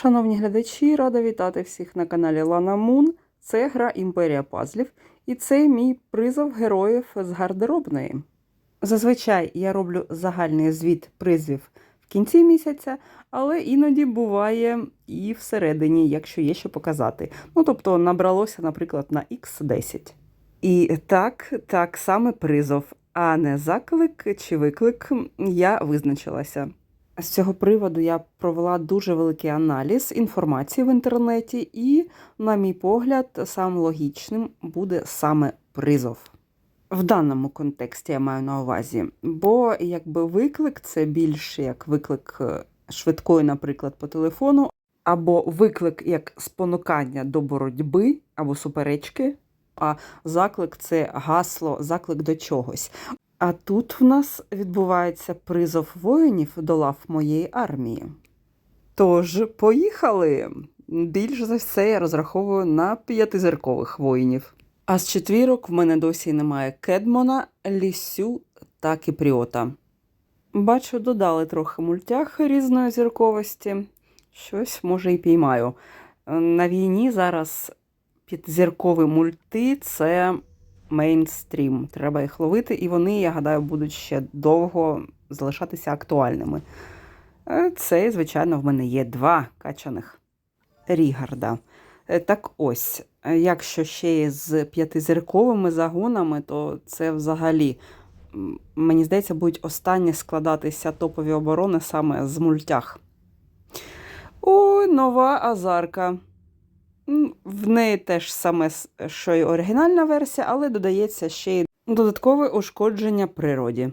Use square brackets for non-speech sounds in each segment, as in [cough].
Шановні глядачі, рада вітати всіх на каналі Лана Мун. Це гра Імперія Пазлів, і це мій призов героїв з гардеробної. Зазвичай я роблю загальний звіт призвів в кінці місяця, але іноді буває і всередині, якщо є що показати. Ну, тобто набралося, наприклад, на X10. І так, так саме призов, а не заклик чи виклик, я визначилася. З цього приводу я провела дуже великий аналіз інформації в інтернеті, і, на мій погляд, сам логічним буде саме призов. В даному контексті я маю на увазі, бо якби виклик це більше як виклик е, швидкої, наприклад, по телефону, або виклик як спонукання до боротьби або суперечки, а заклик це гасло, заклик до чогось. А тут в нас відбувається призов воїнів до лав моєї армії. Тож, поїхали! Більш за все я розраховую на п'ятизіркових воїнів. А з четвірок в мене досі немає Кедмона, Лісю та Кіпріота. Бачу, додали трохи мультях різної зірковості. Щось, може, і піймаю. На війні зараз п'ятизіркові мульти це мейнстрім. Треба їх ловити, і вони, я гадаю, будуть ще довго залишатися актуальними. Е, Це, звичайно, в мене є два качаних Рігарда. Е, Так ось, е, якщо ще з п'ятизірковими загонами, то це взагалі, мені здається, будуть останні складатися топові оборони саме з мультях. Ой, нова азарка. В неї теж саме, що й оригінальна версія, але додається ще й додаткове ушкодження природі.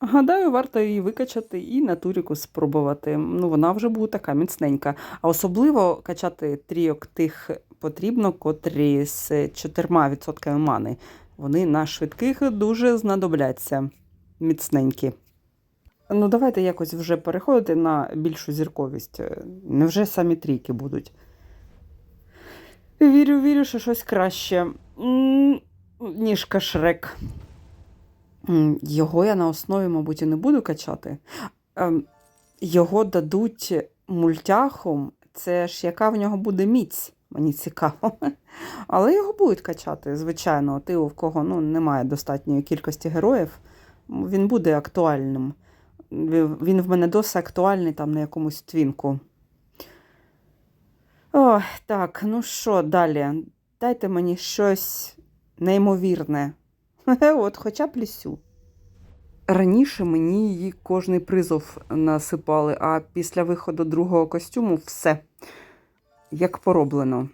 Гадаю, варто її викачати і на туріку спробувати. Ну, вона вже буде така міцненька. А особливо качати трійок тих потрібно, котрі з 4% мани. Вони на швидких дуже знадобляться міцненькі. Ну, давайте якось вже переходити на більшу зірковість. Невже самі трійки будуть? Вірю, вірю, що щось краще, ніж кашрек. Його я на основі, мабуть, і не буду качати. Ем, Його дадуть мультяхом. Це ж яка в нього буде міць? Мені цікаво. Але його будуть качати, звичайно. Ти, у кого ну, немає достатньої кількості героїв, він буде актуальним. Він в мене досить актуальний там на якомусь твінку. Ой, так, ну що далі? Дайте мені щось неймовірне. [laughs] От, хоча б лісю. Раніше мені її кожний призов насипали, а після виходу другого костюму все як пороблено.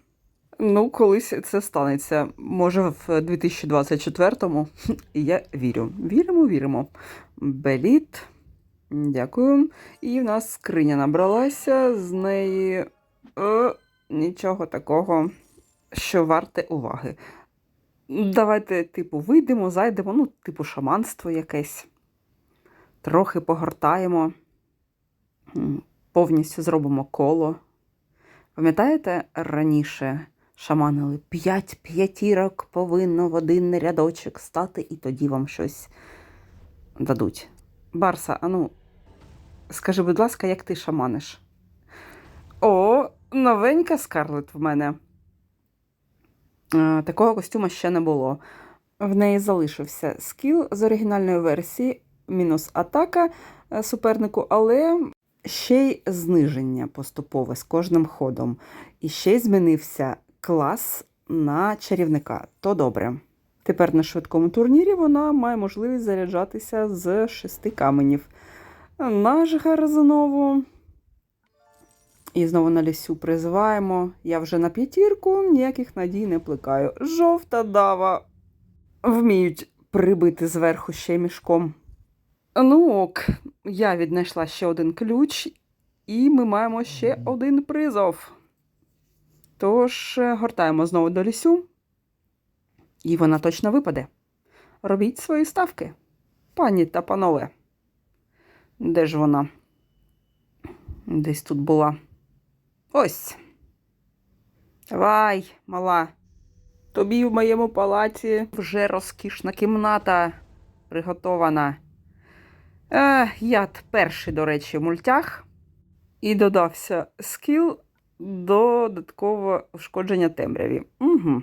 Ну, колись це станеться. Може, в 2024-му. [laughs] Я вірю. Віримо, віримо. Беліт. Дякую. І в нас скриня набралася, з неї е, нічого такого, що варте уваги. Давайте, типу, вийдемо, зайдемо, ну, типу, шаманство якесь. Трохи погортаємо, повністю зробимо коло. Пам'ятаєте, раніше шаманили п'ять п'ятірок повинно в один рядочок стати, і тоді вам щось дадуть. Барса, ану, скажи, будь ласка, як ти шаманиш? О, новенька скарлет в мене. Е, Такого костюма ще не було. В неї залишився скіл з оригінальної версії, мінус атака е, супернику, але ще й зниження поступове з кожним ходом. І ще й змінився клас на чарівника. То добре. Тепер на швидкому турнірі вона має можливість заряджатися з шести каменів. Наш гар знову. І знову на лісю призиваємо. Я вже на п'ятірку, ніяких надій не плекаю. Жовта дава. Вміють прибити зверху ще мішком. Ну ок, я віднайшла ще один ключ, і ми маємо ще один призов. Тож, е, гортаємо знову до лісю. І вона точно випаде. Робіть свої ставки, пані та панове. Де ж вона? Десь тут була. Ось. Давай, мала. Тобі в моєму палаці вже розкішна кімната приготована. Е, я перший, до речі, в мультях. І додався скіл додаткове ушкодження темряві. Угу.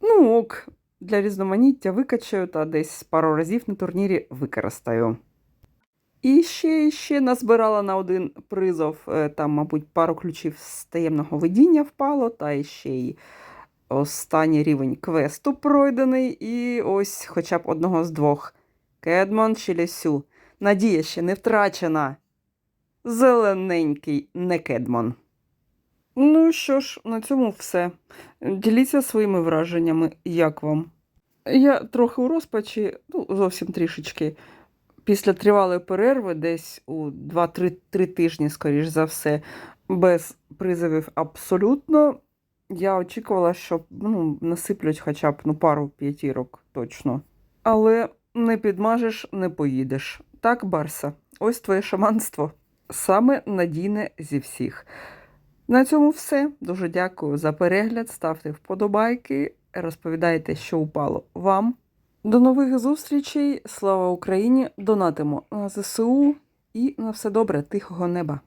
Ну ок, для різноманіття викачаю та десь пару разів на турнірі використаю. І ще, ще назбирала на один призов, е, там, мабуть, пару ключів з таємного видіння впало, та ще й останній рівень квесту пройдений, і ось хоча б одного з двох. Кедмон чи Лісю. Надія ще не втрачена. Зелененький не Кедмон. Ну що ж, на цьому все. Діліться своїми враженнями, як вам. Я трохи у розпачі, ну, зовсім трішечки. Після тривалої перерви, десь у 2-3 тижні, скоріш за все, без призовів абсолютно. Я очікувала, що ну, насиплють хоча б ну, пару п'ятірок точно. Але не підмажеш, не поїдеш. Так, Барса, ось твоє шаманство. Саме надійне зі всіх. На цьому все. Дуже дякую за перегляд. Ставте вподобайки, розповідайте, що упало вам. До нових зустрічей. Слава Україні! Донатимо на ЗСУ і на все добре, тихого неба.